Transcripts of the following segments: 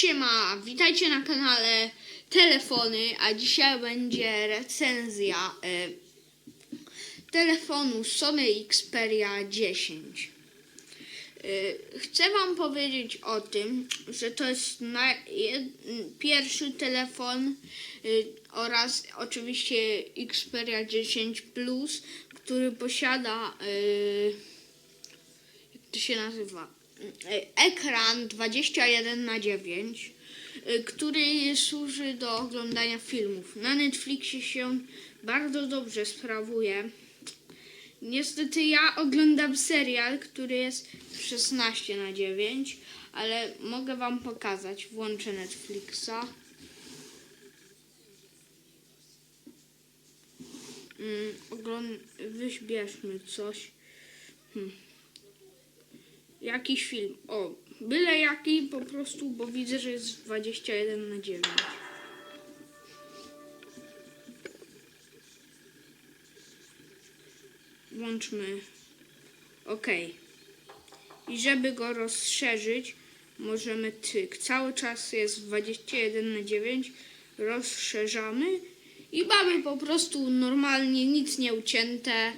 Siema, witajcie na kanale Telefony, a dzisiaj będzie recenzja e, telefonu Sony Xperia 10. E, chcę Wam powiedzieć o tym, że to jest jed, pierwszy telefon e, oraz oczywiście Xperia 10 Plus, który posiada e, jak to się nazywa? Ekran 21 na 9, e, który służy do oglądania filmów. Na Netflixie się bardzo dobrze sprawuje. Niestety ja oglądam serial, który jest 16 na 9, ale mogę wam pokazać. Włączę Netflixa. Mm, ogląd- wyśbierzmy coś. Hmm. Jakiś film. O, byle jaki po prostu, bo widzę, że jest 21 na 9. Włączmy. OK. I żeby go rozszerzyć, możemy tyk. Cały czas jest 21 na 9. Rozszerzamy i mamy po prostu normalnie nic nie ucięte,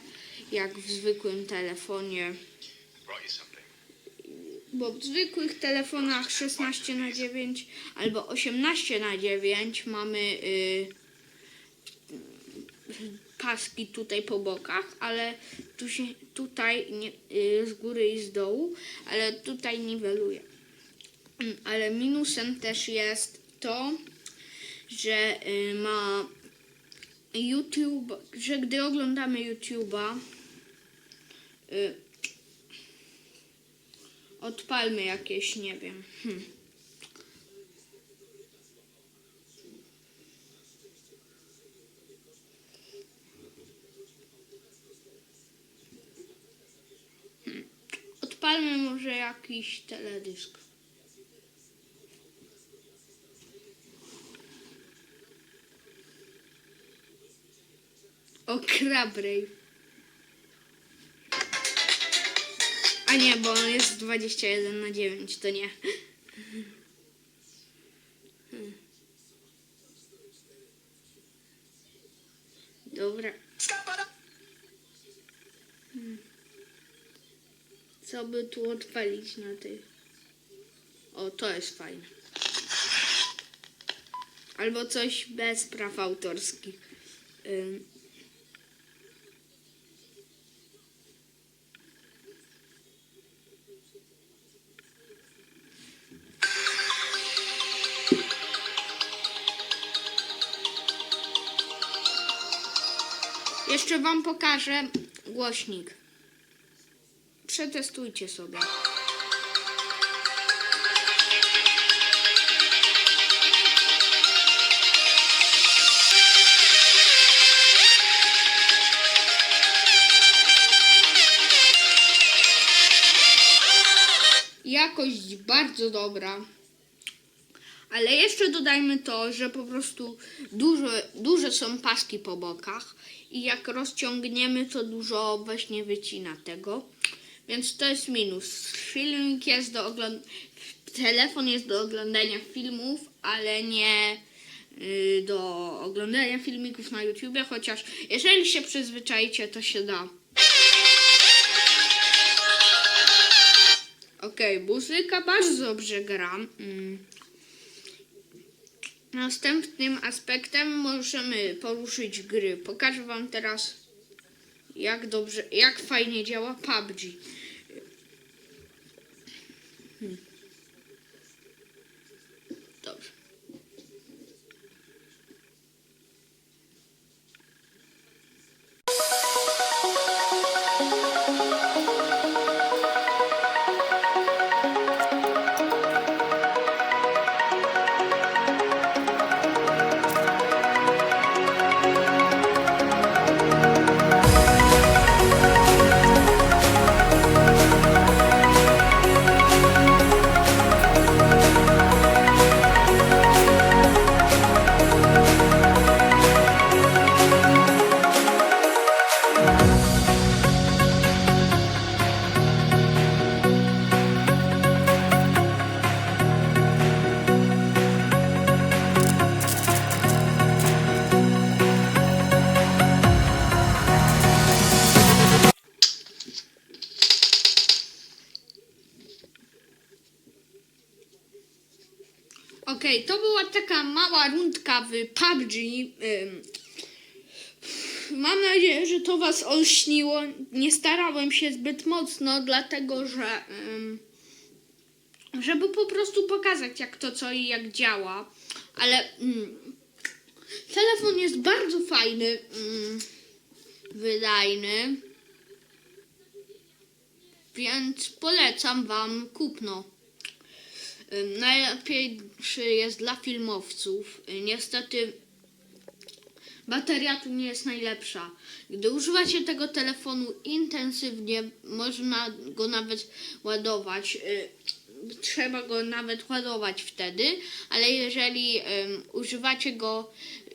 jak w zwykłym telefonie. Bo w zwykłych telefonach 16 na 9 albo 18 na 9 mamy y, paski tutaj po bokach, ale tu się, tutaj nie, y, z góry i z dołu, ale tutaj niweluje. Ale minusem też jest to, że y, ma YouTube, że gdy oglądamy YouTube'a, Odpalmy jakieś, nie wiem. Hm. Hmm. Odpalmy może jakiś teledysk. O, Crabray. A nie, bo on jest 21 na 9, to nie. Dobra. Co by tu odpalić na tej? O, to jest fajne. Albo coś bez praw autorskich. Jeszcze wam pokażę głośnik. Przetestujcie sobie. Jakość bardzo dobra. Ale jeszcze dodajmy to, że po prostu dużo, duże są paski po bokach i jak rozciągniemy, to dużo właśnie wycina tego. Więc to jest minus. Filmik jest do oglądania, telefon jest do oglądania filmów, ale nie y, do oglądania filmików na YouTubie, chociaż jeżeli się przyzwyczaicie, to się da. Okej, muzyka bardzo dobrze gra. Mm. Następnym aspektem możemy poruszyć gry. Pokażę Wam teraz, jak dobrze, jak fajnie działa PUBG. Okej, to była taka mała rundka w PUBG. Mam nadzieję, że to Was olśniło. Nie starałem się zbyt mocno, dlatego że. żeby po prostu pokazać, jak to co i jak działa. Ale telefon jest bardzo fajny, wydajny. Więc polecam Wam kupno. Najlepszy jest dla filmowców. Niestety bateria tu nie jest najlepsza. Gdy używacie tego telefonu intensywnie, można go nawet ładować. y, Trzeba go nawet ładować wtedy, ale jeżeli używacie go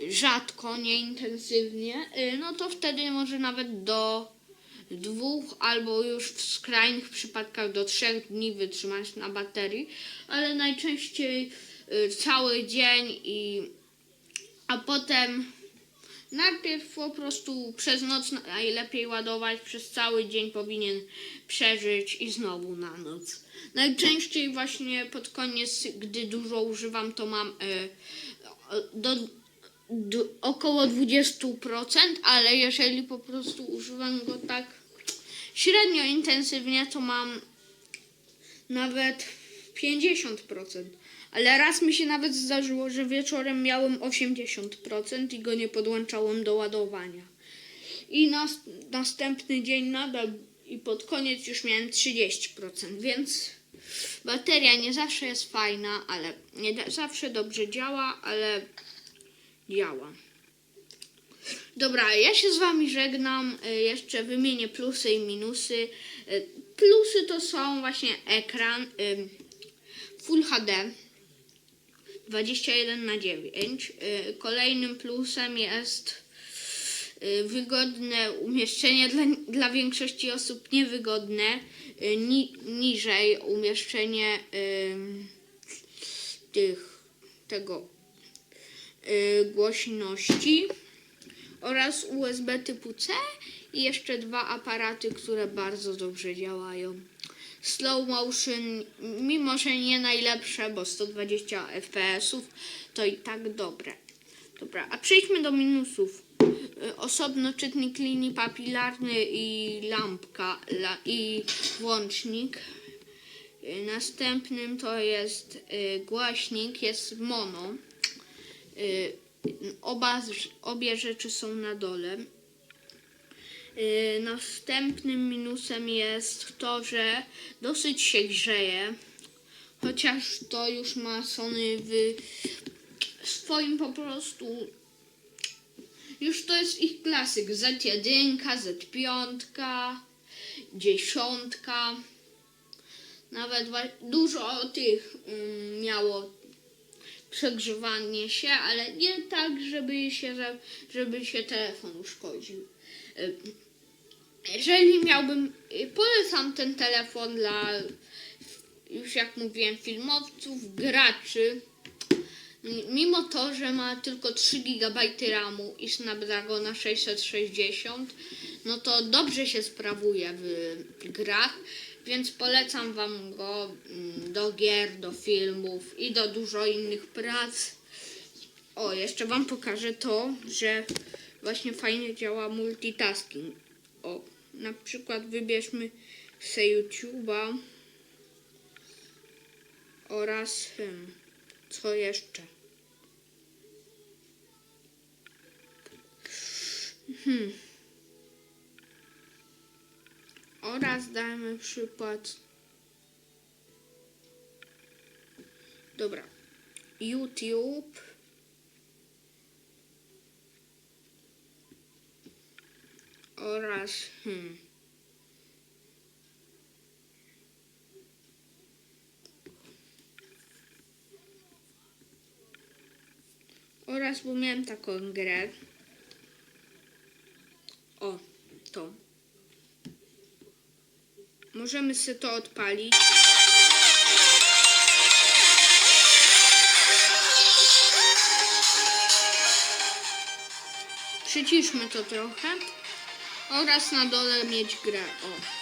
rzadko, nieintensywnie, y, no to wtedy może nawet do dwóch albo już w skrajnych przypadkach do trzech dni wytrzymać na baterii, ale najczęściej y, cały dzień i a potem najpierw po prostu przez noc najlepiej ładować, przez cały dzień powinien przeżyć i znowu na noc. Najczęściej właśnie pod koniec, gdy dużo używam, to mam y, do, około 20%, ale jeżeli po prostu używam go tak średnio intensywnie, to mam nawet 50%. Ale raz mi się nawet zdarzyło, że wieczorem miałem 80% i go nie podłączałem do ładowania. I nas, następny dzień nadal i pod koniec już miałem 30%, więc bateria nie zawsze jest fajna, ale nie zawsze dobrze działa, ale działa. Dobra, ja się z Wami żegnam. Y, Jeszcze wymienię plusy i minusy. Y, Plusy to są właśnie ekran ym, Full HD 21 na 9. Y, Kolejnym plusem jest wygodne umieszczenie dla, dla większości osób niewygodne. Ni, niżej umieszczenie tych tego głośności oraz USB typu C i jeszcze dwa aparaty, które bardzo dobrze działają. Slow motion, mimo że nie najlepsze, bo 120 fps, to i tak dobre. Dobra, a przejdźmy do minusów. Y, Osobno czytnik linii papilarny i lampka la, i włącznik. Y, Następnym to jest y, głośnik, jest mono. Y, Oba, obie rzeczy są na dole. Yy, następnym minusem jest to, że dosyć się grzeje. Chociaż to już ma Sony w swoim po prostu. Już to jest ich klasyk. Z1, Z5, dziesiątka. Nawet dużo tych ym, miało przegrzewanie się, ale nie tak, żeby się, żeby się telefon uszkodził. Y, Jeżeli miałbym, y, polecam ten telefon dla, już jak mówiłem, filmowców, graczy. Mimo to, że ma tylko 3 GB RAMu i Snapdragona 660, no to dobrze się sprawuje w grach, więc polecam Wam go mm, do gier, do filmów i do dużo innych prac. O, jeszcze Wam pokażę to, że właśnie fajnie działa multitasking. O, na przykład wybierzmy sobie YouTube'a oraz hmm, co jeszcze? Hmm. Oraz dajmy przykład. Dobra. YouTube. Oraz. Hmm. Oraz, bo miałem taką grę. O, to. Możemy sobie to odpalić. Przyciszmy to trochę. Oraz na dole mieć grę. O.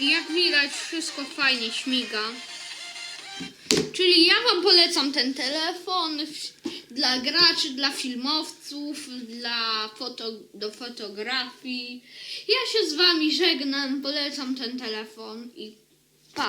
I jak widać, wszystko fajnie śmiga. Czyli ja Wam polecam ten telefon dla graczy, dla filmowców, dla foto, do fotografii. Ja się z Wami żegnam, polecam ten telefon i pa.